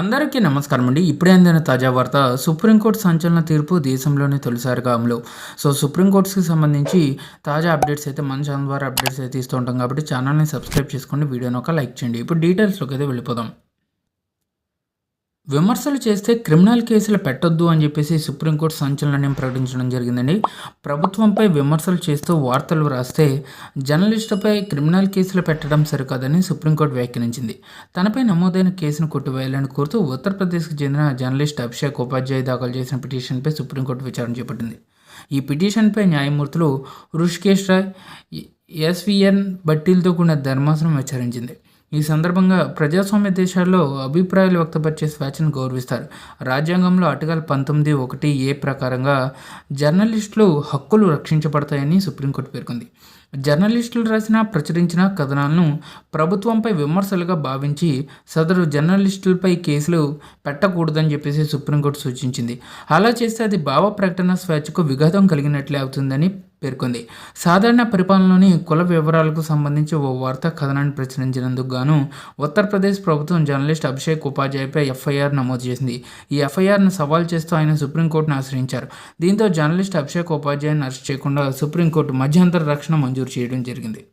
అందరికీ నమస్కారం అండి. ఇప్పుడే అందిన తాజా వార్త సుప్రీంకోర్టు సంచలన తీర్పు దేశంలోనే తొలిసారిగా అమలు. సో సుప్రీంకోర్టుకి సంబంధించి తాజా అప్డేట్స్ అయితే మన ఛానల్ ద్వారా అప్డేట్స్ అయితే ఇస్తూ ఉంటాం కాబట్టి ఛానల్ని సబ్స్క్రైబ్ చేసుకోండి వీడియోని ఒక లైక్ చేయండి. ఇప్పుడు డీటెయిల్స్లోకి అయితే వెళ్ళిపోదాం. విమర్శలు చేస్తే క్రిమినల్ కేసులు పెట్టొద్దు అని చెప్పేసి సుప్రీంకోర్టు సంచలనం ప్రకటించడం జరిగిందండి. ప్రభుత్వంపై విమర్శలు చేస్తూ వార్తలు రాస్తే జర్నలిస్టుపై క్రిమినల్ కేసులు పెట్టడం సరికాదని సుప్రీంకోర్టు వ్యాఖ్యానించింది. తనపై నమోదైన కేసును కొట్టివేయాలని కోరుతూ ఉత్తరప్రదేశ్కు చెందిన జర్నలిస్ట్ అభిషేక్ ఉపాధ్యాయ్ దాఖలు చేసిన పిటిషన్పై సుప్రీంకోర్టు విచారణ చేపట్టింది. ఈ పిటిషన్పై న్యాయమూర్తులు రుషికేష్ రాయ్ ఎస్విఎన్ బట్టీలతో కూడిన ధర్మాసనం విచారించింది. ఈ సందర్భంగా ప్రజాస్వామ్య దేశాల్లో అభిప్రాయాలు వ్యక్తపరిచే స్వేచ్ఛను గౌరవిస్తారు. రాజ్యాంగంలో ఆర్టికల్ పంతొమ్మిది ఒకటి ఏ ప్రకారంగా జర్నలిస్టులు హక్కులు రక్షించబడతాయని సుప్రీంకోర్టు పేర్కొంది. జర్నలిస్టులు రాసిన ప్రచురించిన కథనాలను ప్రభుత్వంపై విమర్శలుగా భావించి సదరు జర్నలిస్టులపై కేసులు పెట్టకూడదని చెప్పేసి సుప్రీంకోర్టు సూచించింది. అలా చేస్తే అది భావ ప్రకటన స్వేచ్ఛకు విఘాతం కలిగినట్లే అవుతుందని పేర్కొంది. సాధారణ పరిపాలనలోని కుల వివరాలకు సంబంధించి ఓ వార్తా కథనాన్ని ప్రచురించినందుకు గాను ఉత్తరప్రదేశ్ ప్రభుత్వం జర్నలిస్ట్ అభిషేక్ ఉపాధ్యాయపై ఎఫ్ఐఆర్ నమోదు చేసింది. ఈ ఎఫ్ఐఆర్ను సవాల్ చేస్తూ ఆయన సుప్రీంకోర్టును ఆశ్రయించారు. దీంతో జర్నలిస్ట్ అభిషేక్ ఉపాధ్యాయుని అరెస్ట్ చేయకుండా సుప్రీంకోర్టు మధ్యంతర రక్షణ మంజూరు చేయడం జరిగింది.